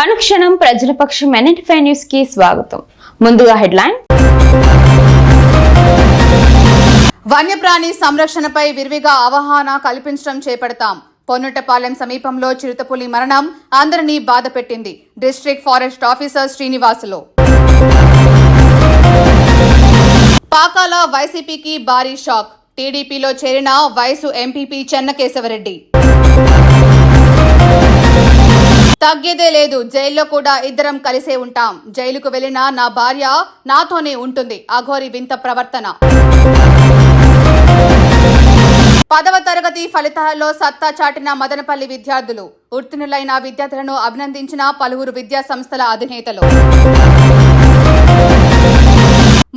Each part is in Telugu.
అనుక్షణం ప్రజల పక్షం ఎన్ఎన్ఫై న్యూస్కి స్వాగతం. ముందుగా హెడ్లైన్. వన్యప్రాణి సంరక్షణపై విరివిగా అవగాహన కల్పించడం చేపడతాం. పొన్నుటపాలెం సమీపంలో చిరుతపులి మరణం అందరినీ బాధపెట్టింది district forest officer Srinivasulu. Pakala వైసీపీకి భారీ షాక్. టీడీపీలో చేరిన వయసు ఎంపీపీ చెన్నకేశవరెడ్డి. తగ్గేదే లేదు. జైల్లో కూడా ఇద్దరం కలిసే ఉంటాం. జైలుకు వెళ్ళిన నా భార్య నాతోనే ఉంటుంది. అఘోరి వింత ప్రవర్తన. పదవ తరగతి ఫలితాల్లో సత్తా చాటిన మదనపల్లి విద్యార్థులు ఉత్తీర్ణులైన విద్యార్థులను అభినందించిన పలువురు విద్యా సంస్థల అధినేతలు.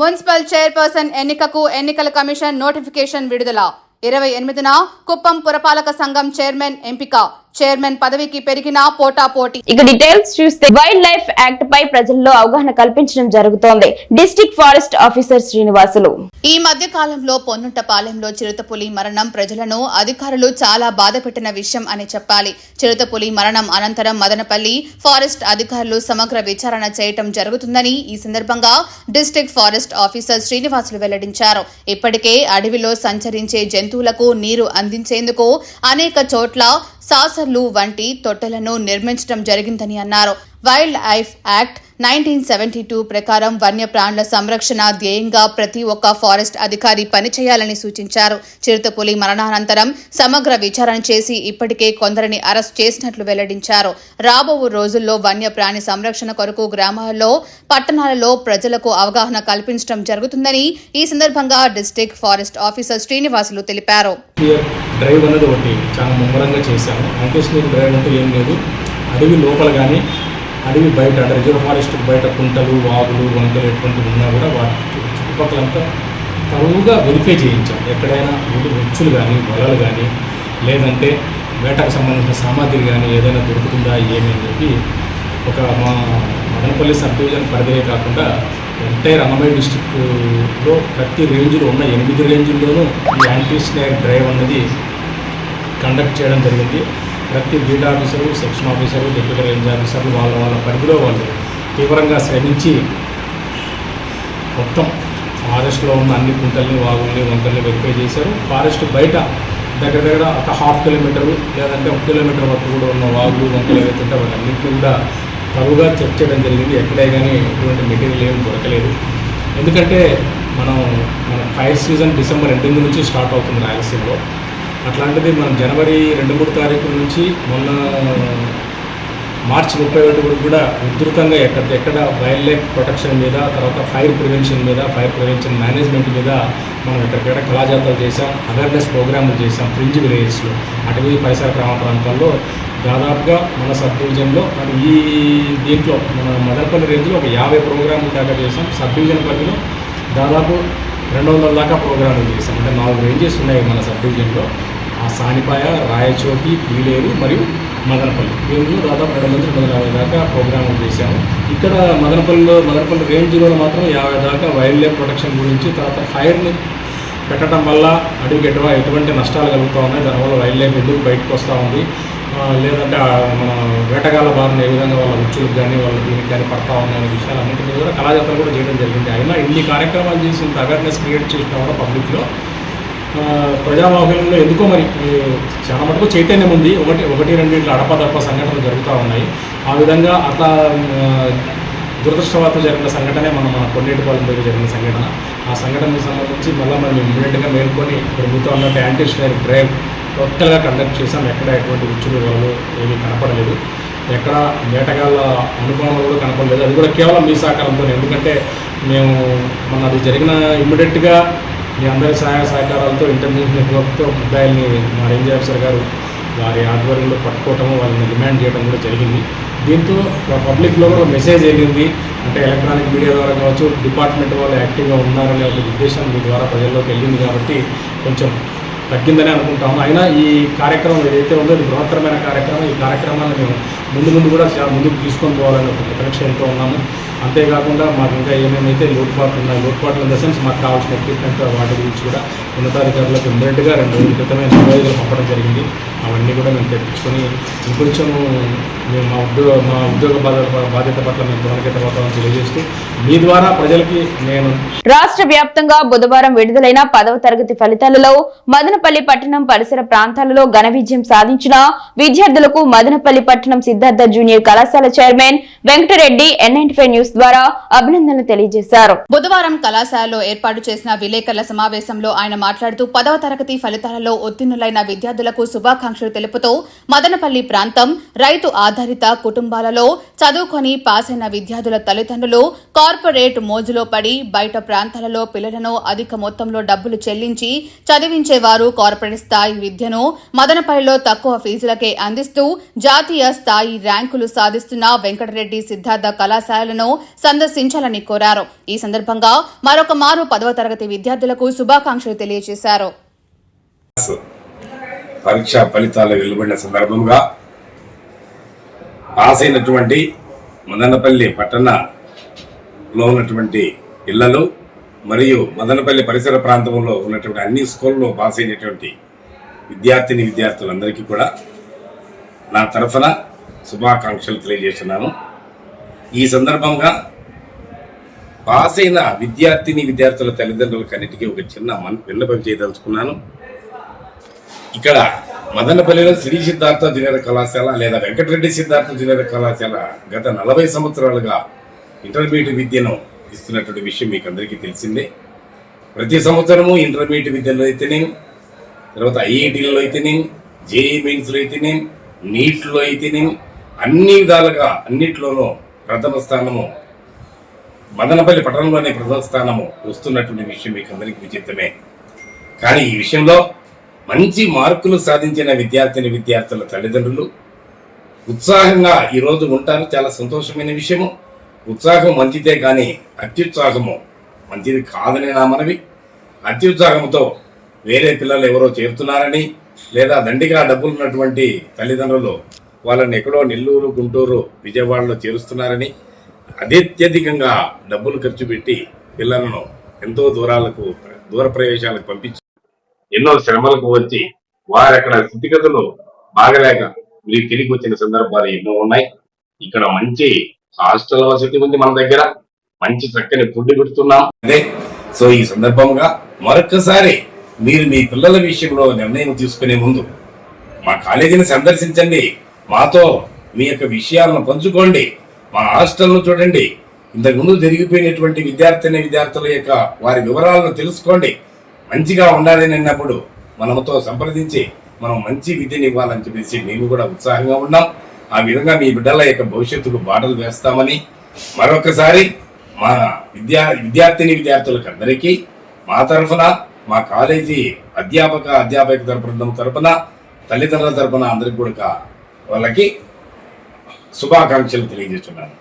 మున్సిపల్ చైర్పర్సన్ ఎన్నికకు ఎన్నికల కమిషన్ నోటిఫికేషన్ విడుదల. ఇరవై ఎనిమిదిన కుప్పం పురపాలక సంఘం చైర్మన్ ఎంపిక. చైర్మన్ పదవికి పెరిగిన పోటాపోటీ ఇక డీటెయిల్స్ చూస్తే వైల్డ్ లైఫ్ యాక్ట్ పై ప్రజల్లో అవగాహన కల్పించడం జరుగుతోంది. District forest officer Srinivasulu. ఈ మధ్య కాలంలో పొన్నుంటపాలెంలో చిరుతపులి మరణం ప్రజలను అధికారులు చాలా బాధ పెట్టిన విషయం అని చెప్పాలి. చిరుతపులి మరణం అనంతరం మదనపల్లి ఫారెస్ట్ అధికారులు సమగ్ర విచారణ చేయటం జరుగుతుందని ఈ సందర్భంగా డిస్ట్రిక్ట్ ఫారెస్ట్ ఆఫీసర్ శ్రీనివాసులు వెల్లడించారు. ఇప్పటికే అడవిలో సంచరించే జంతువులకు నీరు అందించేందుకు అనేక చోట్ల సాసర్లు వంటి తొట్టెలను నిర్మించడం జరిగిందని అన్నారు. Wild life act nineteen seventy two ప్రకారం వన్యప్రాణుల సంరక్షణ ధ్యేయంగా ప్రతి ఒక్క ఫారెస్ట్ అధికారి పనిచేయాలని సూచించారు. చిరుతపులి మరణానంతరం సమగ్ర విచారణ చేసి ఇప్పటికే కొందరిని అరెస్ట్ చేసినట్లు వెల్లడించారు. రాబో రోజుల్లో వన్యప్రాణి సంరక్షణ కొరకు గ్రామాల్లో పట్టణాలలో ప్రజలకు అవగాహన కల్పించడం జరుగుతుందని ఈ సందర్భంగా డిస్టిక్ ఫారెస్ట్ ఆఫీసర్ శ్రీనివాసులు తెలిపారు. డ్రైవ్ అనేది ఒకటి చాలా ముమ్మరంగా చేశాము. డ్రైవ్ అంటే ఏం లేదు. అడవి లోపల కానీ అడవి బయట అంటే రిజర్వ్ ఫారెస్ట్ బయట కుంటలు వాగులు వంకలు ఎటువంటివి ఉన్నా కూడా వాటి చుట్టుపక్కలంతా తరువుగా వెరిఫై చేయించాం ఎక్కడైనా ఉడి ఉచ్చులు కానీ వలలు కానీ లేదంటే వేటకు సంబంధించిన సామాగ్రి కానీ ఏదైనా దొరుకుతుందా ఏమి అని చెప్పి ఒక మా మదనపల్లి సబ్ డివిజన్ పరిధివే కాకుండా ఎంటైర్ అన్నమయ్య డిస్టిక్లో ప్రతి రేంజ్లో ఉన్న ఎనిమిది రేంజ్ల్లోనూ ఈ యాంటీ స్నేక్ డ్రైవ్ అన్నది కండక్ట్ చేయడం జరిగింది. ప్రతి beat officer section officer deputy range ఆఫీసర్లు వాళ్ళ వాళ్ళ పరిధిలో వాళ్ళు తీవ్రంగా శ్రమించి మొత్తం ఫారెస్ట్లో ఉన్న అన్ని కుంటల్ని వాగుల్ని వంకల్ని వెరిఫై చేశారు. ఫారెస్ట్ బయట దగ్గర దగ్గర ఒక హాఫ్ కిలోమీటర్ లేదంటే ఒక కిలోమీటర్ వరకు కూడా ఉన్న వాగులు వంకలు ఏవైతే ఉంటే వాటన్నింటినీ కూడా తరువుగా చెక్ చేయడం జరిగింది. ఎక్కడే కానీ ఎటువంటి మెటీరియల్ ఏమి దొరకలేదు. ఎందుకంటే మనం మన ఫైర్ సీజన్ డిసెంబర్ ఎండింగ్ నుంచి స్టార్ట్ అవుతుంది రాయలసీమలో. అట్లాంటిది మనం జనవరి రెండు మూడు తారీఖు నుంచి మొన్న మార్చి ముప్పై ఒకటి వరకు కూడా ఉధృతంగా ఎక్కడ ఎక్కడ వైల్డ్ లైఫ్ ప్రొటెక్షన్ మీద తర్వాత ఫైర్ ప్రివెన్షన్ మీద ఫైర్ ప్రివెన్షన్ మేనేజ్మెంట్ మీద మనం ఎక్కడికక్కడ కళాజాతలు చేసాం అవేర్నెస్ ప్రోగ్రాములు చేసాం ఫ్రింజ్ విలేజెస్లో అటవీ పరిసర గ్రామ ప్రాంతాల్లో. దాదాపుగా మన సబ్ డివిజన్లో మరి ఈ దీంట్లో మన మదనపల్లి రేంజ్లో ఒక యాభై ప్రోగ్రాములు దాకా చేసాం సబ్ డివిజన్ పరిధిలో దాదాపు రెండు వందల దాకా ప్రోగ్రాములు చేసాం అంటే నాలుగు రేంజెస్ ఉన్నాయి మన సబ్ డివిజన్లో. సానిపాయ రాయచోటి పీలేరు మరియు మదనపల్లి. దీనిలో దాదాపు రెండు వందల రెండు వందల యాభై దాకా ప్రోగ్రాములు చేశాము. ఇక్కడ మదనపల్లిలో మదనపల్లి రేంజ్లో మాత్రం యాభై దాకా వైల్డ్ లైఫ్ ప్రొటెక్షన్ గురించి తర్వాత ఫైర్ని పెట్టడం వల్ల అడవికి ఎటువ ఎటువంటి నష్టాలు కలుగుతూ ఉన్నాయి దానివల్ల వైల్డ్ లైఫ్ ఎందుకు బయటకు వస్తూ ఉంది లేదంటే మన వేటగాళ్ళ బారిన ఏ విధంగా వాళ్ళ ఉచ్చులకు కానీ వాళ్ళ దీనికి కానీ పడతా ఉన్నాయి అనే విషయాలు అన్నింటి మీద కూడా కళాజాతలు కూడా చేయడం జరిగింది. అయినా ఇన్ని కార్యక్రమాలు చేసి ఇంత అవేర్నెస్ క్రియేట్ చేసిన కూడా పబ్లిక్లో ఆ, ఎందుకో మరి చాలా మటుకు చైతన్యం ఉంది. ఒకటి ఒకటి రెండు ఇట్లా అడపదడప సంఘటనలు జరుగుతూ ఉన్నాయి. ఆ విధంగా అట్లా దురదృష్టవార్త జరిగిన సంఘటనే మనం మన కొండేటిపాలెం దగ్గర జరిగిన సంఘటన. ఆ సంఘటనకు సంబంధించి మళ్ళీ మనం ఇమ్మీడియట్గా మేల్కొని ఇప్పుడు మీతో అన్నట్టు యాంటీ డ్రైవ్ టోటల్గా కండక్ట్ చేసాం ఎక్కడ ఎటువంటి ఉచ్చులు వాళ్ళు ఏమీ కనపడలేదు. ఎక్కడ వేటగాళ్ళ అనుభవం కూడా కనపడలేదు. అది కూడా కేవలం మీ సహకారంతో ఎందుకంటే మేము మన అది జరిగిన ఇమ్మీడియట్గా మీ అందరి సహాయ సహకారాలతో ఇంటర్నెట్ నెట్వర్క్తో ముద్దాయిల్ని మా రేంజ్ ఆఫీసర్ గారు వారి ఆధ్వర్యంలో పట్టుకోవటము వాళ్ళని డిమాండ్ చేయడం కూడా జరిగింది. దీంతో పబ్లిక్లో కూడా మెసేజ్ వెళ్ళింది. అంటే ఎలక్ట్రానిక్ మీడియా ద్వారా కావచ్చు డిపార్ట్మెంట్ వాళ్ళు యాక్టివ్గా ఉన్నారనే ఒక ఉద్దేశం మీ ద్వారా ప్రజల్లోకి వెళ్ళింది కాబట్టి కొంచెం తగ్గిందని అనుకుంటాము అయినా ఈ కార్యక్రమం ఏదైతే ఉందో ఇది బృహత్తరమైన కార్యక్రమం. ఈ కార్యక్రమాన్ని మేము ముందు ముందు కూడా చాలా ముందుకు తీసుకొని పోవాలని ఒక ప్రతిక్ష ఎంతో ఉన్నాము. అంతేకాకుండా మాకు ఇంకా ఏమేమైతే లోటుపాట్లు ఉన్నాయి లోటుపాట్లు ఇన్ ద సెన్స్ మాకు కావాల్సిన ఎక్విప్మెంట్ వాటి గురించి కూడా ఉన్నతాధికారులకు ఇమ్మీడియట్గా రెండు రోజుల క్రితమే సూపర్వైజర్ పంపడం జరిగింది. అవన్నీ కూడా మేము తెప్పించుకొని ఇంకొంచెం మేము మా ఉద్యోగ మా ఉద్యోగ బాధ్యత పట్ల మేము పునరిత వాతావరణం తెలియజేస్తూ మీ ద్వారా ప్రజలకి నేను రాష్ట్ర వ్యాప్తంగా బుధవారం విడుదలైన పదవ తరగతి ఫలితాలలో మదనపల్లి పట్టణం పరిసర ప్రాంతాలలో ఘన విజయం సాధించిన విద్యార్థులకు మదనపల్లి పట్టణం సిద్ధార్థ జూనియర్ కళాశాల chairman Venkata Reddy NIT five press ద్వారా అభినందనలు తెలియజేశారు. బుధవారం కళాశాలలో ఏర్పాటు చేసిన విలేకరుల సమావేశంలో ఆయన మాట్లాడుతూ పదవ తరగతి ఫలితాలలో ఉత్తీర్ణులైన విద్యార్థులకు శుభాకాంక్షలు తెలుపుతూ మదనపల్లి ప్రాంతం రైతు ఆధారిత కుటుంబాలలో చదువుకొని పాస్ అయిన విద్యార్థుల తల్లిదండ్రులు కార్పొరేట్ మోజులో పడి బయట ప్రాంతాలలో పిల్లలను అధిక మొత్తంలో డబ్బులు చెల్లించి చదివించేవారు కార్పొరేట్ స్థాయి విద్యను మదనపల్లిలో తక్కువ ఫీజులకే అందిస్తూ జాతీయ స్థాయి ర్యాంకులు సాధిస్తున్న వెంకటరెడ్డి సిద్ధార్థ కళాశాలను సందర్శించాలని కోరారు. ఈ సందర్భంగా మరొక మారు పదవ తరగతి విద్యార్థులకు శుభాకాంక్షలు తెలియజేశారు. పరీక్ష ఫలితాలు వెలువడిన సందర్భంగా పాస్ అయినటువంటి మదనపల్లి పట్టణంలో ఉన్నటువంటి ఇళ్ళలో మరియు మదనపల్లి పరిసర ప్రాంతంలో ఉన్నటువంటి అన్ని స్కూల్లో పాస్ అయినటువంటి విద్యార్థిని విద్యార్థులందరికీ కూడా నా తరఫున శుభాకాంక్షలు తెలియజేస్తున్నాను. ఈ సందర్భంగా పాస్ అయిన విద్యార్థిని విద్యార్థుల తల్లిదండ్రులకు అన్నిటికీ ఒక చిన్న మన విన్నపం చేయదలుచుకున్నాను. ఇక్కడ మదనపల్లిలో శ్రీ సిద్ధార్థ జూనియర్ కళాశాల లేదా వెంకటరెడ్డి సిద్ధార్థ జూనియర్ కళాశాల గత నలభై సంవత్సరాలుగా ఇంటర్మీడియట్ విద్యను ఇస్తున్నటువంటి విషయం మీకు అందరికీ తెలిసిందే. ప్రతి సంవత్సరము ఇంటర్మీడియట్ విద్యలో అయితేనేమి తర్వాత ఐఐటీలలో అయితేనేమి జేఈ మెయిన్స్లో అయితేనేమి నీట్లో అయితేనేమి అన్ని విధాలుగా అన్నిట్లోనూ ప్రథమ స్థానము మదనపల్లి పట్టణంలోనే ప్రథమ స్థానము వస్తున్నటువంటి విషయం మీకు అందరికీ విచిత్రమే. కానీ ఈ విషయంలో మంచి మార్కులు సాధించిన విద్యార్థిని విద్యార్థుల తల్లిదండ్రులు ఉత్సాహంగా ఈరోజు ఉంటారు. చాలా సంతోషమైన విషయము. ఉత్సాహం మంచిదే కానీ అత్యుత్సాహము మంచిది కాదని నా మనవి. అత్యుత్సాహంతో వేరే పిల్లలు ఎవరో చేరుతున్నారని లేదా దండిగా డబ్బులు ఉన్నటువంటి తల్లిదండ్రులు వాళ్ళని ఎక్కడో నెల్లూరు గుంటూరు విజయవాడలో చేరుస్తున్నారని అత్యధికంగా డబ్బులు ఖర్చు పెట్టి పిల్లలను ఎంతో దూరాలకు దూర ప్రవేశాలకు పంపించి ఎన్నో శ్రమలకు వచ్చి వారు అక్కడ స్థితిగతులు బాగలేక మీరు తిరిగి వచ్చిన సందర్భాలు ఎన్నో ఉన్నాయి. ఇక్కడ మంచి హాస్టల్ వసతి ఉంది మన దగ్గర. మంచి చక్కని ఫుడ్ పెడుతున్నాం. అదే సో ఈ సందర్భంగా మరొకసారి మీరు మీ పిల్లల విషయంలో నిర్ణయం తీసుకునే ముందు మా కాలేజీని సందర్శించండి. మాతో మీ యొక్క విషయాలను పంచుకోండి. మా హాస్టల్ను చూడండి. ఇంతకుముందు జరిగిపోయినటువంటి విద్యార్థిని విద్యార్థుల యొక్క వారి వివరాలను తెలుసుకోండి. మంచిగా ఉండాలని అన్నప్పుడు మనముతో సంప్రదించి మనం మంచి విద్యని ఇవ్వాలని చెప్పేసి మేము కూడా ఉత్సాహంగా ఉన్నాం. ఆ విధంగా మీ బిడ్డల యొక్క భవిష్యత్తుకు బాటలు వేస్తామని మరొకసారి మా విద్యా విద్యార్థిని విద్యార్థులకు అందరికీ మా తరఫున మా కాలేజీ అధ్యాపక అధ్యాపక తరపున తరపున తల్లిదండ్రుల తరపున అందరికి కూడా వాళ్ళకి శుభాకాంక్షలు తెలియజేస్తున్నాను.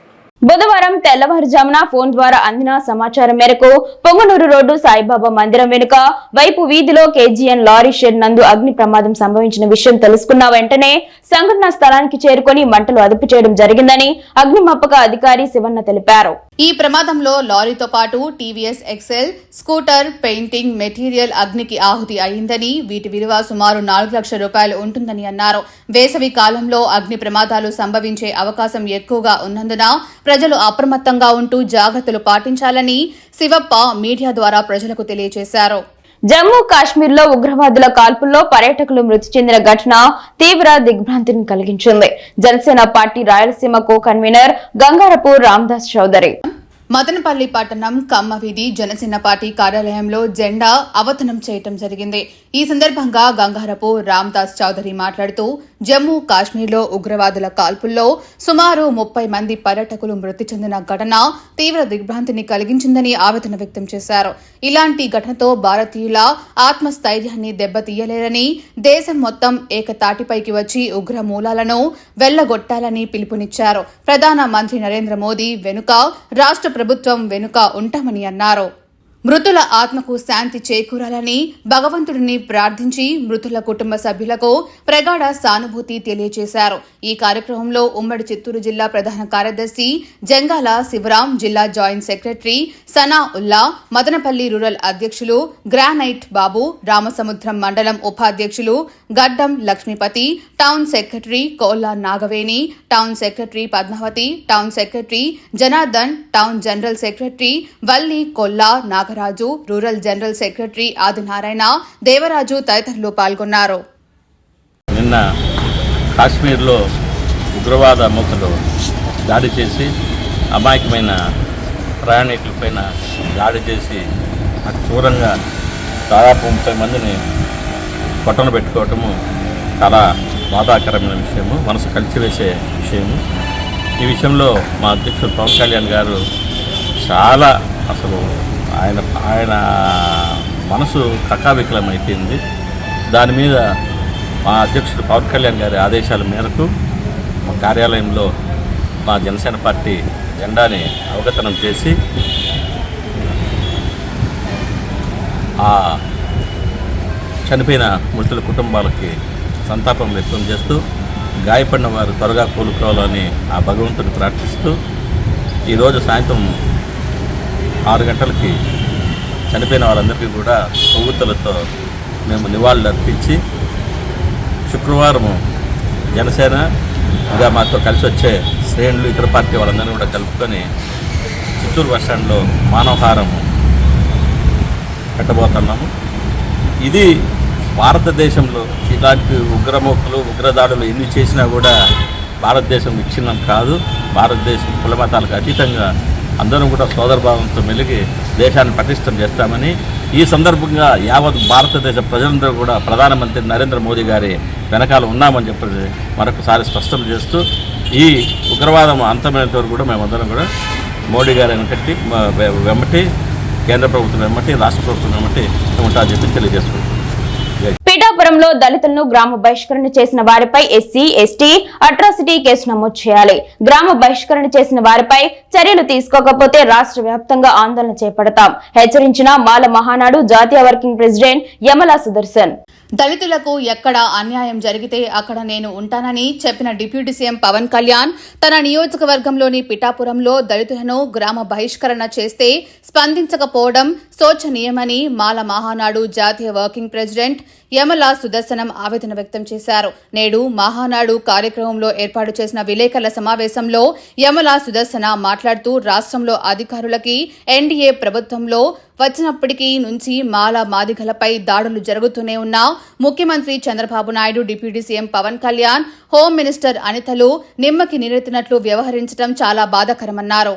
బుధవారం తెల్లవారుజామున ఫోన్ ద్వారా అందిన సమాచారం మేరకు పొంగనూరు రోడ్డు సాయిబాబా మందిరం వెనుక వైపు వీధిలో కేజీఎన్ లారీ షెడ్ నందు అగ్ని ప్రమాదం సంభవించిన విషయం తెలుసుకున్న వెంటనే సంఘటనా స్థలానికి చేరుకొని మంటలు అదుపు చేయడం జరిగిందని అగ్నిమాపక అధికారి శివన్న తెలిపారు. ఈ ప్రమాదంలో లారీతో పాటు TVS XL scooter painting material అగ్నికి ఆహుతి అయిందని వీటి విలువ సుమారు నాలుగు లక్షల రూపాయలు ఉంటుందని అన్నారు. వేసవి కాలంలో అగ్ని ప్రమాదాలు సంభవించే అవకాశం ఎక్కువగా ఉన్నందున ప్రజలు అప్రమత్తంగా ఉంటూ జాగ్రత్తలు పాటించాలని శివప్ప మీడియా ద్వారా ప్రజలకు తెలియజేశారు. జమ్మూ కాశ్మీర్లో ఉగ్రవాదుల కాల్పుల్లో పర్యాటకులు మృతి చెందిన ఘటన తీవ్ర దిగ్భ్రాంతిని కలిగించింది. Janasena party Rayalaseema co convener Gangarapu Ramdas Chowdary. Madanapalle పట్టణం కమ్మవీధి జనసేన పార్టీ కార్యాలయంలో జెండా అవతనం చేయటం జరిగింది. ఈ సందర్భంగా గంగారపు రామ్దాస్ చౌదరి మాట్లాడుతూ జమ్మూ కాశ్మీర్లో ఉగ్రవాదుల కాల్పుల్లో సుమారు ముప్పై మంది పర్యాటకులు మృతి చెందిన ఘటన తీవ్ర దిగ్భ్రాంతిని కలిగించిందని ఆవేదన వ్యక్తం చేశారు. ఇలాంటి ఘటనతో భారతీయుల ఆత్మస్థైర్యాన్ని దెబ్బతీయలేరని దేశం మొత్తం ఏకతాటిపైకి వచ్చి ఉగ్ర మూలాలను వెళ్ళగొట్టాలని పిలుపునిచ్చారు. ప్రధాన మంత్రి నరేంద్ర మోదీ వెనుక రాష్ట్ర ప్రభుత్వం వెనుక ఉంటామని అన్నారు. మృతుల ఆత్మకు శాంతి చేకూరాలని భగవంతుడిని ప్రార్థించి మృతుల కుటుంబ సభ్యులకు ప్రగాఢ సానుభూతి తెలియజేశారు ఈ కార్యక్రమంలో ఉమ్మడి చిత్తూరు జిల్లా ప్రధాన కార్యదర్శి జంగాల శివరాం జిల్లా joint secretary Sanaulla Madanapalle rural అధ్యక్షులు గ్రానైట్ బాబు రామసముద్రం మండలం ఉపాధ్యక్షులు Gaddam Lakshmipathi town secretary Kolla Nagaveni town secretary Padmavathi town secretary Janardhan town general secretary Valli Kolla Naga Ramaraju rural general secretary Adinarayana Devaraju తదితరులు పాల్గొన్నారు. నిన్న కాశ్మీర్లో ఉగ్రవాద మూకలు దాడి చేసి అమాయకమైన ప్రయాణికులపైన దాడి చేసి అతి క్రూరంగా దాదాపు ముప్పై మందిని పొట్టను పెట్టుకోవటము చాలా బాధాకరమైన విషయము మనసు కలిసివేసే విషయము. ఈ విషయంలో మా అధ్యక్షుడు పవన్ కళ్యాణ్ గారు చాలా అసలు ఆయన ఆయన మనసు కకావికలమైపోయింది. దాని మీద మా అధ్యక్షుడు పవన్ కళ్యాణ్ గారి ఆదేశాల మేరకు మా కార్యాలయంలో మా జనసేన పార్టీ జెండాని అవగతనం చేసి ఆ చనిపోయిన మృతుల కుటుంబాలకి సంతాపం వ్యక్తం చేస్తూ గాయపడిన వారు త్వరగా కోలుకోవాలని ఆ భగవంతుని ప్రార్థిస్తూ ఈరోజు సాయంత్రం ఆరు గంటలకి చనిపోయిన వాళ్ళందరికీ కూడా కొవ్వొత్తులతో మేము నివాళులు అర్పించి శుక్రవారం జనసేన ఇంకా మాతో కలిసి వచ్చే శ్రేణులు ఇతర పార్టీ వాళ్ళందరినీ కూడా కలుపుకొని చిత్తూరు బస్ స్టాండ్లో మానవహారం పెట్టబోతున్నాము. ఇది భారతదేశంలో ఇలాంటి ఉగ్రమోక్కులు ఉగ్రదాడులు ఎన్ని చేసినా కూడా భారతదేశం విచ్ఛిన్నం కాదు. భారతదేశం కులమతాలకు అతీతంగా అందరం కూడా సోదరభావంతో మెలిగి దేశాన్ని పటిష్టం చేస్తామని ఈ సందర్భంగా యావత్ భారతదేశ ప్రజలందరూ కూడా ప్రధానమంత్రి నరేంద్ర మోదీ గారి వెనకాల ఉన్నామని చెప్పి మరొకసారి స్పష్టం చేస్తూ ఈ ఉగ్రవాదం అంతమైనంత వరకు కూడా మేమందరం కూడా మోడీ గారి వెనకట్టి వెంబటి కేంద్ర ప్రభుత్వం వెంబటి రాష్ట్ర ప్రభుత్వం వెంబటి ఉంటామని చెప్పి తెలియజేస్తున్నాం పిఠాపురంలో దళితులను గ్రామ బహిష్కరణ చేసిన వారిపై ఎస్సీ ఎస్టీ అట్రాసిటీ కేసు నమోదు చేయాలి. గ్రామ బహిష్కరణ చేసిన వారిపై చర్యలు తీసుకోకపోతే రాష్ట్ర వ్యాప్తంగా ఆందోళన చేపడతాం. హెచ్చరించిన మాల మహానాడు జాతీయ వర్కింగ్ ప్రెసిడెంట్ యమలా సుదర్శన్. దళితులకు ఎక్కడ అన్యాయం జరిగితే అక్కడ నేను ఉంటానని చెప్పిన డిప్యూటీ సీఎం పవన్ కళ్యాణ్ తన నియోజకవర్గంలోని పిఠాపురంలో దళితులను గ్రామ బహిష్కరణ చేస్తే స్పందించకపోవడం శోచనీయమని మాల మహానాడు జాతీయ వర్కింగ్ ప్రెసిడెంట్ యమల సుదర్శనం ఆవేదన వ్యక్తం చేశారు. నేడు మహానాడు కార్యక్రమంలో ఏర్పాటు చేసిన విలేకరుల సమావేశంలో యమల సుదర్శన మాట్లాడుతూ రాష్ట్రంలో అధికారులకి ఎన్డీఏ ప్రభుత్వంలో వచ్చినప్పటికీ నుంచి మాల మాదిగలపై దాడులు జరుగుతూనే ఉన్నా ముఖ్యమంత్రి Chandrababu Naidu deputy CM Pawan Kalyan home minister అనితలు నిమ్మకి నీరెత్తినట్లు వ్యవహరించడం చాలా బాధాకరమన్నారు.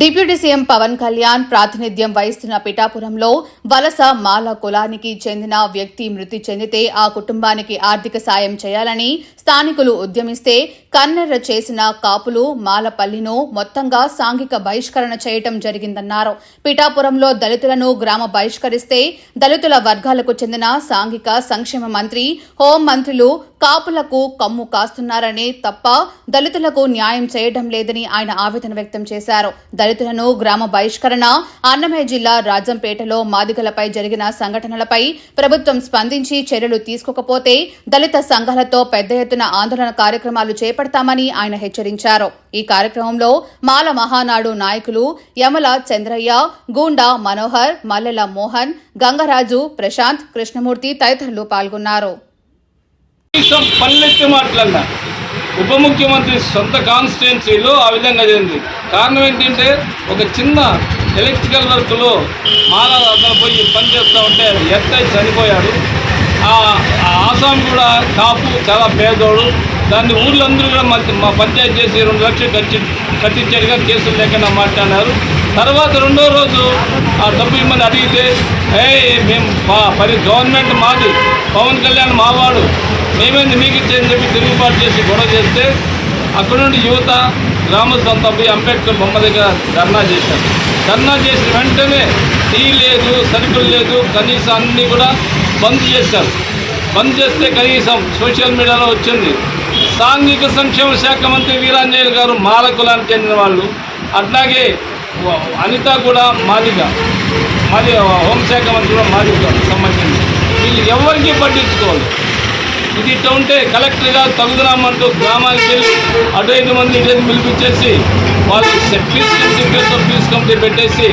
డిప్యూటీ సీఎం పవన్ కళ్యాణ్ ప్రాతినిధ్యం వహిస్తున్న పిఠాపురంలో వలస మాల కులానికి చెందిన వ్యక్తి మృతి చెందితే ఆ కుటుంబానికి ఆర్థిక సాయం చేయాలని స్థానికులు ఉద్యమిస్తే కన్నెర్ర చేసిన కాపులు మాలపల్లిను మొత్తంగా సాంఘిక బహిష్కరణ చేయటం జరిగిందన్నారు. పిఠాపురంలో దళితులను గ్రామ బహిష్కరిస్తే దళితుల వర్గాలకు చెందిన సాంఘిక సంక్షేమ మంత్రి హోం మంత్రులు కాపులకు కమ్ము కాస్తున్నారని తప్ప దళితులకు న్యాయం చేయడం లేదని ఆయన ఆవేదన వ్యక్తం చేశారు. దళితులను గ్రామ బహిష్కరణ అన్నమయ్య జిల్లా రాజంపేటలో మాదిగలపై జరిగిన సంఘటనలపై ప్రభుత్వం స్పందించి చర్యలు తీసుకోకపోతే దళిత సంఘాలతో పెద్ద ఎత్తున ఆందోళన కార్యక్రమాలు చేపడతామని ఆయన హెచ్చరించారు. ఈ కార్యక్రమంలో మాల మహానాడు నాయకులు యమల చంద్రయ్య గూండా మనోహర్ మల్లెల మోహన్ గంగరాజు ప్రశాంత్ కృష్ణమూర్తి తదితరులు పాల్గొన్నారు. ఉప ముఖ్యమంత్రి సొంత కాన్స్టిట్యున్సీలో ఆ విధంగా జరిగింది. కారణం ఏంటంటే ఒక చిన్న ఎలక్ట్రికల్ వర్క్లో మాలా అతను పోయి పని చేస్తూ ఉంటే ఎత్తై చనిపోయాడు ఆ ఆ ఆసాం కూడా కాపు చాలా పేదోడు. దాన్ని ఊళ్ళందరూ కూడా మా మా పంచాయతీ చేసి రెండు లక్షలు కట్టి కట్టించేట్టుగా కేసులు లేకుండా మాట్లాడినారు. తర్వాత రెండో రోజు ఆ డబ్బు ఇమ్మని అడిగితే ఏ మేము మా పరి గవర్నమెంట్ మాది పవన్ కళ్యాణ్ మావాడు మేమేంది మీకు ఇచ్చేయని చెప్పి తిరుగుబాటు చేసి గొడవ చేస్తే అక్కడ నుండి యువత గ్రామస్తులంతా పోయి అంబేద్కర్ బొమ్మ దగ్గర ధర్నా చేశారు. ధర్నా చేసిన వెంటనే టీ లేదు సరుకులు లేదు కనీసం అన్నీ కూడా బంద్ చేశారు. బంద్ చేస్తే కనీసం సోషల్ మీడియాలో వచ్చింది. సాంఘిక సంక్షేమ శాఖ మంత్రి వీరాంజనేయులు గారు మాల కులానికి చెందిన వాళ్ళు అట్లాగే అనిత కూడా మాదిగ మాది హోంశాఖ మంత్రి కూడా మాదిగ సంబంధించి వీళ్ళు ఎవరికి పట్టించుకోవాలి. ఇది ఇట్లా ఉంటే కలెక్టర్గా తగుదరామంటూ గ్రామానికి వెళ్ళి అటు ఐదు మంది ఇటు పిలిపించేసి వాళ్ళు పీస్ కమిటీ పీస్ కమిటీ పెట్టేసి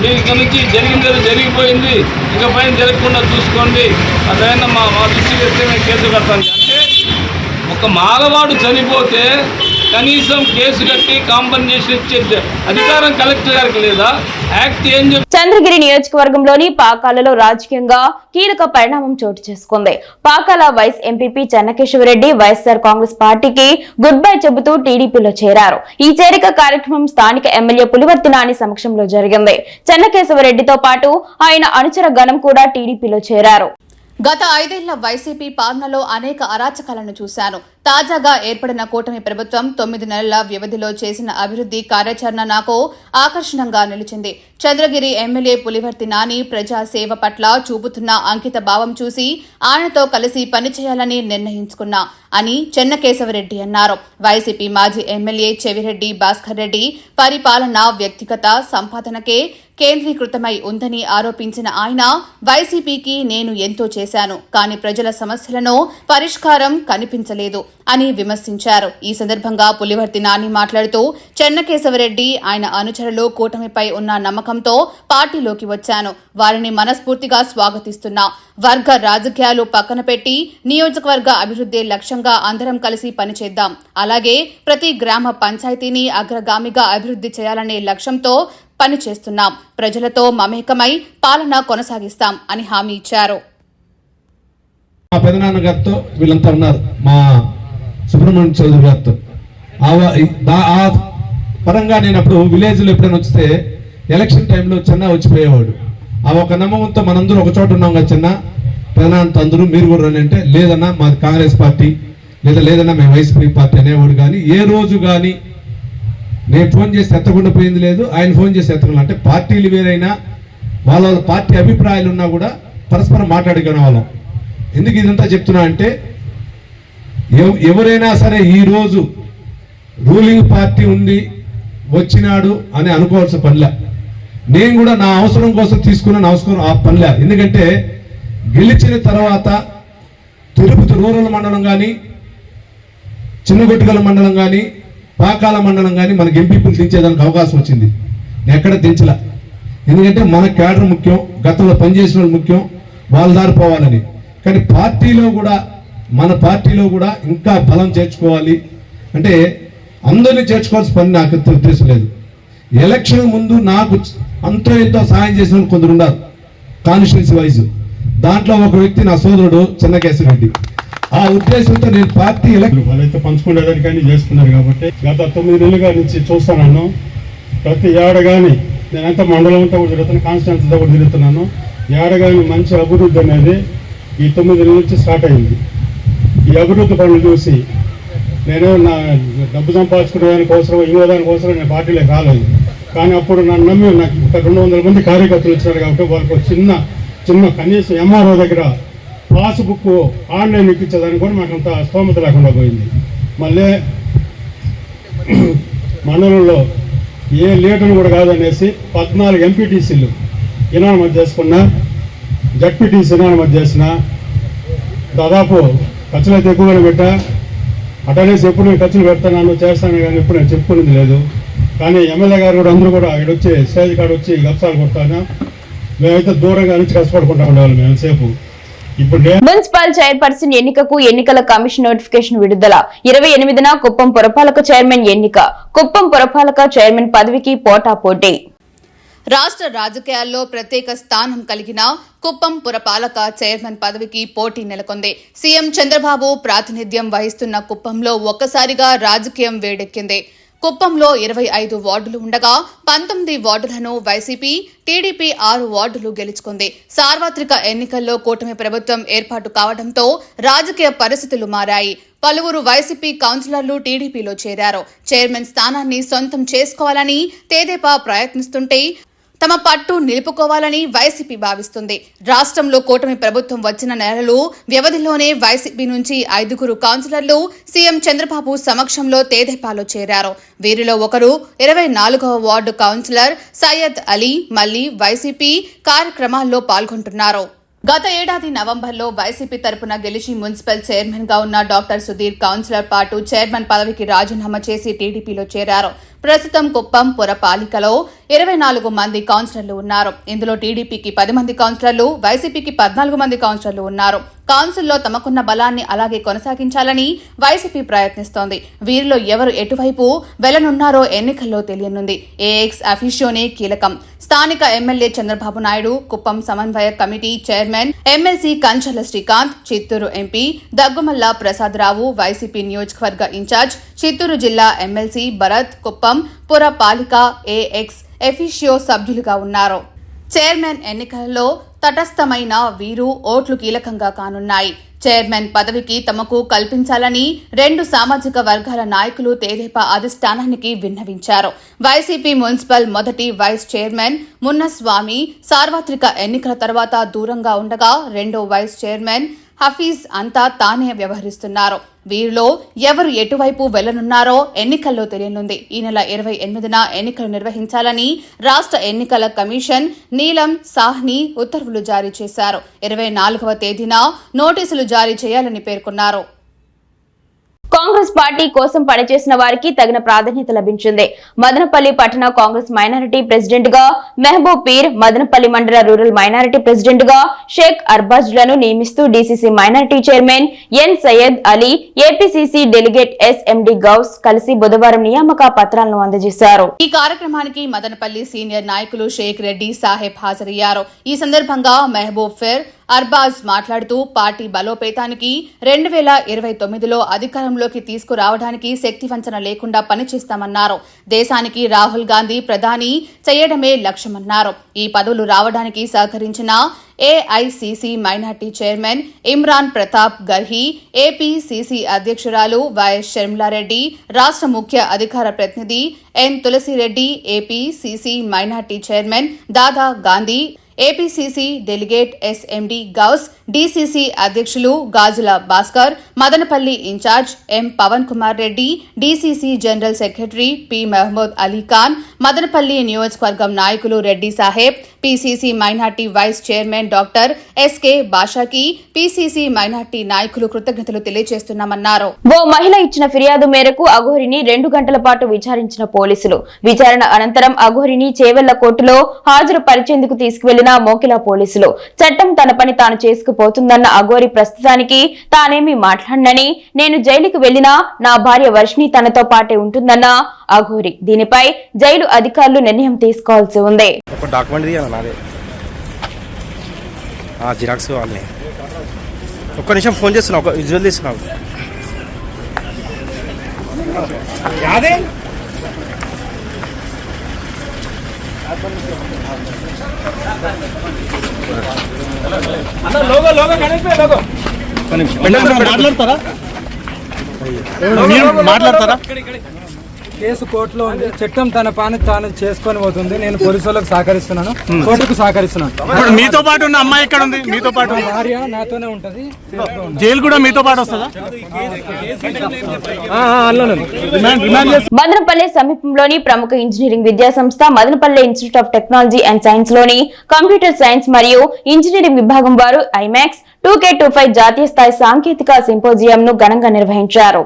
మీరు ఇక్కడ నుంచి జరిగింది జరిగిపోయింది ఇక పైన జరగకుండా చూసుకోండి. అదైనా మా మా దృష్టికి వస్తే మేము కేసు కడతాం. అంటే ఒక మాలవాడు చనిపోతే కనీసం కేసు కట్టి కాంపన్సేషన్ ఇచ్చే అధికారం కలెక్టర్ గారికి లేదా? చంద్రగిరి నియోజకవర్గంలోని పాకాలలో రాజకీయంగా కీలక పరిణామం చోటు చేసుకుంది. Pakala vice MPP Chennakesava Reddy YSR Congress పార్టీకి గుడ్ బై చెబుతూ టీడీపీలో చేరారు. ఈ చేరిక కార్యక్రమం స్థానిక ఎమ్మెల్యే పులివర్తి నాని సమక్షంలో జరిగింది. చెన్నకేశవరెడ్డితో పాటు ఆయన అనుచర గణం కూడా టీడీపీలో చేరారు. గత ఐదేళ్ళ వైసీపీ పాలనలో అనేక అరాచకాలను చూశాను. తాజాగా ఏర్పడిన కూటమి ప్రభుత్వం తొమ్మిది నెలల వ్యవధిలో చేసిన అభివృద్ధి కార్యాచరణ నాకు ఆకర్షణంగా నిలిచింది. చంద్రగిరి ఎమ్మెల్యే పులివర్తి నాని ప్రజాసేవ పట్ల చూపుతున్న అంకిత భావం చూసి ఆయనతో కలిసి పనిచేయాలని నిర్ణయించుకున్నా అని చెన్నకేశవరెడ్డి అన్నారు. వైసీపీ మాజీ ఎమ్మెల్యే చెవిరెడ్డి భాస్కర్ రెడ్డి పరిపాలన వ్యక్తిగత సంపాదనకే కేంద్రీకృతమై ఉందని ఆరోపించిన ఆయన వైసీపీకి నేను ఎంతో చేశాను కానీ ప్రజల సమస్యలను పరిష్కారం కనిపించలేదు. అని విమర్శించారు. ఈ సందర్భంగా పులివర్తి నాని మాట్లాడుతూ చెన్నకేశవరెడ్డి ఆయన అనుచరులు కూటమిపై ఉన్న నమ్మకంతో పార్టీలోకి వచ్చాను. వారిని మనస్ఫూర్తిగా స్వాగతిస్తున్నా. వర్గ రాజకీయాలు పక్కన పెట్టి నియోజకవర్గ అభివృద్ధి లక్ష్యంగా అందరం కలిసి పనిచేద్దాం. అలాగే ప్రతి గ్రామ పంచాయతీని అగ్రగామిగా అభివృద్ధి చేయాలనే లక్ష్యంతో పనిచేస్తున్నాం. ప్రజలతో మమేకమై పాలన కొనసాగిస్తాం అని హామీ ఇచ్చారు. మా పెదనాన్న గారితో వీళ్ళంతా ఉన్నారు. మా సుబ్రహ్మణ్యం చౌదరి గారితో. ఆ పరంగా నేను అప్పుడు విలేజ్లో ఎప్పుడైనా వస్తే ఎలక్షన్ టైంలో చిన్న వచ్చిపోయేవాడు. ఆ ఒక నమ్మకంతో మనందరూ ఒక చోట ఉన్నాం కదా చిన్న? ప్రధానంత అందరూ మీరు కూడా రండి అంటే లేదన్నా మాది కాంగ్రెస్ పార్టీ లేదా లేదన్నా మేము వైసీపీ పార్టీ అనేవాడు కానీ ఏ రోజు కానీ నేను ఫోన్ చేసి ఎత్తకుండా పోయింది లేదు ఆయన ఫోన్ చేసి ఎత్తకుండా అంటే పార్టీలు వేరైనా వాళ్ళ వాళ్ళ పార్టీ అభిప్రాయాలు ఉన్నా కూడా పరస్పరం మాట్లాడుకునే వాళ్ళం. ఎందుకు ఇదంతా చెప్తున్నా అంటే ఎవరైనా సరే ఈరోజు రూలింగ్ పార్టీ ఉంది వచ్చినాడు అని అనుకోవాల్సిన పనిలే. నేను కూడా నా అవసరం కోసం తీసుకున్న అవసరం ఆ పనిలే. ఎందుకంటే గెలిచిన తర్వాత తిరుపతి రూరల్ మండలం కానీ చిన్నగొట్టుగల మండలం కానీ పాకాల మండలం కానీ మనకి ఎంపీపీలు దించేదానికి అవకాశం వచ్చింది. నేను ఎక్కడ దించలే. ఎందుకంటే మన క్యాడర్ ముఖ్యం గతంలో పనిచేసిన వాళ్ళు ముఖ్యం వాళ్ళ దారిపోవాలని కానీ పార్టీలో కూడా మన పార్టీలో కూడా ఇంకా బలం చేర్చుకోవాలి. అంటే అందరినీ చేర్చుకోవాల్సిన పని నాకు ఉద్దేశం లేదు. ఎలక్షన్ ముందు నాకు అంతో ఎంతో సహాయం చేసిన కొందరు ఉన్నారు. Constituency wise. దాంట్లో ఒక వ్యక్తి నా సోదరుడు చెన్నకేశ్వరరెడ్డి ఆ ఉద్దేశంతో నేను పార్టీ ఎలక్షన్ వాళ్ళైతే పంచుకునేదానికి కానీ చేస్తున్నారు కాబట్టి గత తొమ్మిది నెలలుగా నుంచి చూస్తున్నాను. ప్రతి ఏడ కానీ నేనంతా మండలం అంతా కూడా తిరుగుతాను కాన్స్టిట్యున్సీతో కూడా తిరుగుతున్నాను. ఏడ కానీ మంచి అభివృద్ధి అనేది ఈ తొమ్మిది నెలల నుంచి స్టార్ట్ అయింది. ఈ అభివృద్ధి పనులు చూసి నేను నా డబ్బు సంపాదించుకునే దానికి అవసరం ఇంకో దానికి అవసరం నేను పార్టీలోకి రాలేదు. కానీ అప్పుడు నన్ను నమ్మి నాకు ఒక రెండు వందల మంది కార్యకర్తలు ఇచ్చారు కాబట్టి వాళ్ళకు చిన్న చిన్న కనీసం ఎంఆర్ఓ దగ్గర పాస్బుక్ ఆన్లైన్ ఇప్పించేదానికి కూడా మాకు అంత స్తోమత లేకుండా పోయింది. మళ్ళీ మండలంలో ఏ లీడర్ కూడా కాదనేసి పద్నాలుగు ఎంపీటీసీలు ఇనామతి చేసుకున్నా జడ్పీటీసీ ఇనామతి చేసిన దాదాపు ఖర్చులు అయితే ఎక్కువగానే పెట్టా. అటనేసి ఎప్పుడు నేను ఖర్చులు పెడతాను చేస్తాను కానీ ఎప్పుడు నేను చెప్పుకునేది లేదు. కానీ ఎమ్మెల్యే గారు కూడా అందరూ కూడా ఇక్కడ వచ్చి స్టేజ్ కాడ వచ్చి గప్సాలు కొడతాను. మేమైతే దూరంగా నుంచి కష్టపడుకుంటా ఉండేవాళ్ళం మేము సేపు ఇప్పుడు మున్సిపల్ చైర్పర్సన్ ఎన్నికకు ఎన్నికల కమిషన్ నోటిఫికేషన్ విడుదల. ఇరవై ఎనిమిదిన కుప్పం పురపాలక చైర్మన్ ఎన్నిక. కుప్పం పురపాలక చైర్మన్ పదవికి పోటా పోటీ. రాష్ట్ర రాజకీయాల్లో ప్రత్యేక స్థానం కలిగిన కుప్పం పురపాలక చైర్మన్ పదవికి పోటీ నెలకొంది. సీఎం చంద్రబాబు ప్రాతినిధ్యం వహిస్తున్న కుప్పంలో ఒక్కసారిగా రాజకీయం వేడెక్కింది. కుప్పంలో ఇరవై ఐదు వార్డులు ఉండగా పంతొమ్మిది వార్డులను వైసీపీ టీడీపీ ఆరు వార్డులు గెలుచుకుంది. సార్వత్రిక ఎన్నికల్లో కూటమి ప్రభుత్వం ఏర్పాటు కావడంతో రాజకీయ పరిస్థితులు మారాయి. పలువురు వైసీపీ కౌన్సిలర్లు టీడీపీలో చేరారు. చైర్మన్ స్థానాన్ని సొంతం చేసుకోవాలని తేదేపా ప్రయత్నిస్తుంటే తమ పట్టు నిలుపుకోవాలని వైసీపీ భావిస్తుంది. రాష్ట్రంలో కూటమి ప్రభుత్వం వచ్చిన నెలలు వ్యవధిలోనే వైసీపీ నుంచి ఐదుగురు కౌన్సిలర్లు సీఎం చంద్రబాబు సమక్షంలో తేదెపాలో చేరారు. వీరిలో ఒకరు ఇరవై నాలుగవ వార్డు కౌన్సిలర్ సయ్యద్ అలీ మళ్ళీ వైసీపీ కార్యక్రమాల్లో పాల్గొంటున్నారు. గత ఏడాది నవంబర్లో వైసీపీ తరపున గెలిచి మున్సిపల్ చైర్మన్గా ఉన్న డాక్టర్ సుధీర్ కౌన్సిలర్ పాటు చైర్మన్ పదవికి రాజీనామా చేసి టీడీపీలో చేరారు. ప్రస్తుతం కుప్పం పురపాలికలో ఇరవై నాలుగు మంది కౌన్సిలర్లు ఉన్నారు. ఇందులో టీడీపీకి పది మంది కౌన్సిలర్లు వైసీపీకి పద్నాలుగు మంది కౌన్సిలర్లు ఉన్నారు. కౌన్సిల్లో తమకున్న బలాన్ని అలాగే కొనసాగించాలని వైసీపీ ప్రయత్నిస్తోంది. వీరిలో ఎవరు ఎటువైపు వెళ్ళనున్నారో ఎన్నికల్లో తెలియనుంది. ఏఎక్స్ అఫీషియోనే కీలకం. స్థానిక ఎమ్మెల్యే చంద్రబాబు నాయుడు కుప్పం సమన్వయ committee chairman MLC Kanchala Srikanth Chittoor MP Daggumalla Prasada Rao YCP నియోజకవర్గ ఇన్ఛార్జ్ చిత్తూరు జిల్లా ఎమ్మెల్సీ భరత్ కుప్పం పురపాలిక ఏఎక్స్ ఎఫిషియో సభ్యులుగా ఉన్నారు. చైర్మన్ ఎన్నికల్లో తటస్థమైన వీరు ఓట్లు కీలకంగా కానున్నాయి. చైర్మన్ పదవికి తమకు కల్పించాలని రెండు సామాజిక వర్గాల నాయకులు తేదేపా అధిష్టానానికి విన్నవించారు. వైసీపీ మున్సిపల్ మొదటి వైస్ చైర్మన్ మున్నస్వామి సార్వత్రిక ఎన్నికల తర్వాత దూరంగా ఉండగా రెండో వైస్ చైర్మన్ హఫీజ్ అంతా తానే వ్యవహరిస్తున్నారు. వీరిలో ఎవరు ఎటువైపు వెళ్ళనున్నారో ఎన్నికల్లో తెలియనుంది. ఈ నెల ఇరవై ఎనిమిదిన ఎన్నికలు నిర్వహించాలని రాష్ట్ర ఎన్నికల కమిషన్ నీలం సాహ్ని ఉత్తర్వులు జారీ చేశారు. ఇరవై నాలుగవ తేదీన నోటీసులు జారీ చేయాలని పేర్కొన్నారు. కాంగ్రెస్ పార్టీ కోసం పనిచేసిన వారికి తగిన ప్రాధాన్యత లభించింది. మదనపల్లి పట్టణ కాంగ్రెస్ మైనారిటీ ప్రెసిడెంట్గా మెహబూబ్ పీర్ మదనపల్లి మండల రూరల్ మైనారిటీ ప్రెసిడెంట్గా షేక్ అర్బాజ్లను నియమిస్తూ DCC minority chairman N Syed Ali APCC delegate SMD Ghouse కలిసి బుధవారం నియామక పత్రాలను అందజేశారు. ఈ కార్యక్రమానికి మదనపల్లి సీనియర్ నాయకులు షేక్ రెడ్డి సాహెబ్ హాజరయ్యారు. ఈ సందర్భంగా మెహబూబ్ ఫెర్ అర్బాజ్ మాట్లాడుతూ పార్టీ బలోపేతానికి రెండు వేల ఇరవై తొమ్మిదిలో అధికారంలోకి తీసుకురావడానికి శక్తి వంచన లేకుండా పనిచేస్తామన్నారు. దేశానికి రాహుల్ గాంధీ ప్రధాని చేయడమే లక్ష్యమన్నారు. ఈ పదవులు రావడానికి సహకరించిన AICC minority chairman Imran Pratapgarhi APCC అధ్యక్షురాలు వైఎస్ షర్మిలారెడ్డి రాష్ట్ర ముఖ్య అధికార ప్రతినిధి N Tulasi Reddy APCC minority chairman Dada Gandhi APCC delegate SMD Ghouse DCC అధ్యక్షులు Gajula Bhaskar Madanapalle incharge M Pawan Kumar Reddy DCC general secretary P Mahmood Ali Khan Madanapalle నియోజకవర్గం నాయకులు Reddy Saheb PCC minority vice chairman doctor SK బాషాకి PCC minority నాయకులు కృతజ్ఞతలు తెలియజేస్తున్నామన్నారు. ఓ మహిళ ఇచ్చిన ఫిర్యాదు మేరకు అఘోరిని రెండు గంటల పాటు విచారించిన పోలీసులు. విచారణ అనంతరం అఘోరిని చేవెళ్ళ కోర్టులో హాజరు పరిచేందుకు తీసుకువెళ్ళిన మోకిల పోలీసులు. చట్టం తన పని తాను చేసుకుపోతుందన్న అఘోరి ప్రస్తుతానికి తానేమీ మాట్లాడనని నేను జైలుకు వెళ్ళినా నా భార్య వర్షిణి తనతో పాటే ఉంటుందన్న. అఘోరి దీనిపై జైలు అధికారులు నిర్ణయం తీసుకోవాల్సి ఉంది. ఒక డాక్యుమెంట్ తీయాలి నాదే. ఆ, జిరాక్స్ కావాలి ఒక్క నిమిషం ఫోన్ చేస్తున్నా ఒక విజువల్ తీస్తున్నావు ఒక్క నిమిషం మాట్లాడతారా? మాట్లాడతారా? కేసు కోర్టులో ఉంది. చట్టం తన పని తాను చేసుకొని పోతుంది. నేను పోలీసు వాళ్ళకి సహకరిస్తున్నాను కోర్టుకు సహకరిస్తున్నాను. ఇప్పుడు మీతో పాటు ఉన్న అమ్మాయి ఎక్కడ ఉంది? మీతో పాటు భార్య నాతోనే ఉంటది. జైలు కూడా మీతో పాటు వస్తుందా? మదనపల్లె సమీపంలోని ప్రముఖ ఇంజనీరింగ్ విద్యా సంస్థ Madanapalle institute of technology and సైన్స్లోని computer science మరియు ఇంజనీరింగ్ విభాగం వారు IMAX two K two five జాతీయ స్థాయి సాంకేతిక సింపోజియం ను ఘనంగా నిర్వహించారు.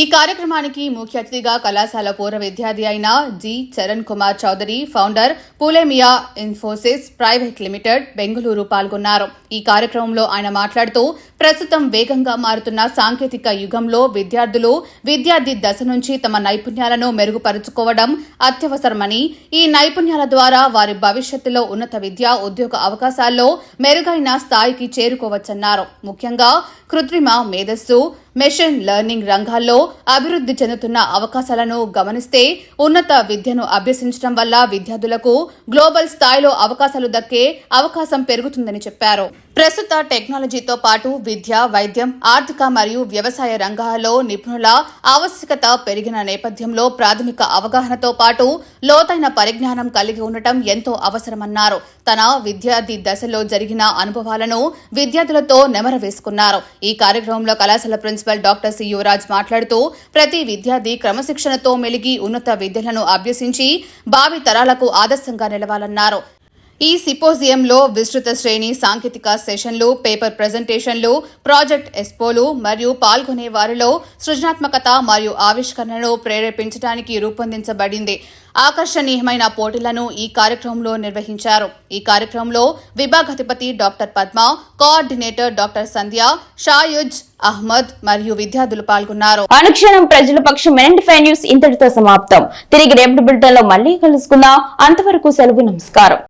ఈ కార్యక్రమానికి ముఖ్య అతిథిగా కళాశాల పూర్వ విద్యార్థి అయిన జి చరణ్ కుమార్ చౌదరి ఫౌండర్ పూలేమియా ఇన్ఫోసిస్ ప్రైవేట్ లిమిటెడ్ బెంగళూరు పాల్గొన్నారు. ఈ కార్యక్రమంలో ఆయన మాట్లాడుతూ ప్రస్తుతం వేగంగా మారుతున్న సాంకేతిక యుగంలో విద్యార్థులు విద్యార్థి దశ నుంచి తమ నైపుణ్యాలను మెరుగుపరుచుకోవడం అత్యవసరమని ఈ నైపుణ్యాల ద్వారా వారి భవిష్యత్తులో ఉన్నత విద్య ఉద్యోగ అవకాశాల్లో మెరుగైన స్థాయికి చేరుకోవచ్చన్నారు. ముఖ్యంగా కృత్రిమ మేధస్సు మెషిన్ లెర్నింగ్ రంగాల్లో అభివృద్ధి చెందుతున్న అవకాశాలను గమనిస్తే ఉన్నత విద్యను అభ్యసించడం వల్ల విద్యార్థులకు గ్లోబల్ స్థాయిలో అవకాశాలు దక్కే అవకాశం పెరుగుతుందని చెప్పారు. ప్రస్తుత టెక్నాలజీతో పాటు విద్య వైద్యం ఆర్థిక మరియు వ్యవసాయ రంగాల్లో నిపుణుల ఆవశ్యకత పెరిగిన నేపథ్యంలో ప్రాథమిక అవగాహనతో పాటు లోతైన పరిజ్ఞానం కలిగి ఉండటం ఎంతో అవసరమన్నారు. తన విద్యార్థి దశలో జరిగిన అనుభవాలను విద్యార్థులతో నెమరవేసుకున్నారు. ఈ కార్యక్రమంలో కళాశాల ప్రిన్సిపల్ డాక్టర్ సి యువరాజ్ మాట్లాడుతూ ప్రతి విద్యార్థి క్రమశిక్షణతో మెలిగి ఉన్నత విద్యలను అభ్యసించి భావి తరాలకు ఆదర్శంగా నిలవాలన్నారు. ఈ సిపోజియంలో విస్తృత శ్రేణి సాంకేతిక సెషన్లు పేపర్ ప్రజెంటేషన్లు ప్రాజెక్ట్ ఎస్పోలు మరియు పాల్గొనే వారిలో సృజనాత్మకత మరియు ఆవిష్కరణను ప్రేరేపించడానికి రూపొందించబడింది. ఆకర్షణీయమైన పోటీలను ఈ కార్యక్రమంలో నిర్వహించారు. ఈ కార్యక్రమంలో విభాగాధిపతి doctor Padma coordinator doctor Sandhya షాయుజ్ Ahmed మరియు విద్యార్థులు పాల్గొన్నారు. అనుక్షణం ప్రజల పక్షం ఎన్టీ ఫైవ్ న్యూస్ ఇంతటితో సమాప్తం. తిరిగి రేపటి బిల్టన్లో మళ్ళీ కలుసుకుందాం. అంతవరకు సెలవు నమస్కారం.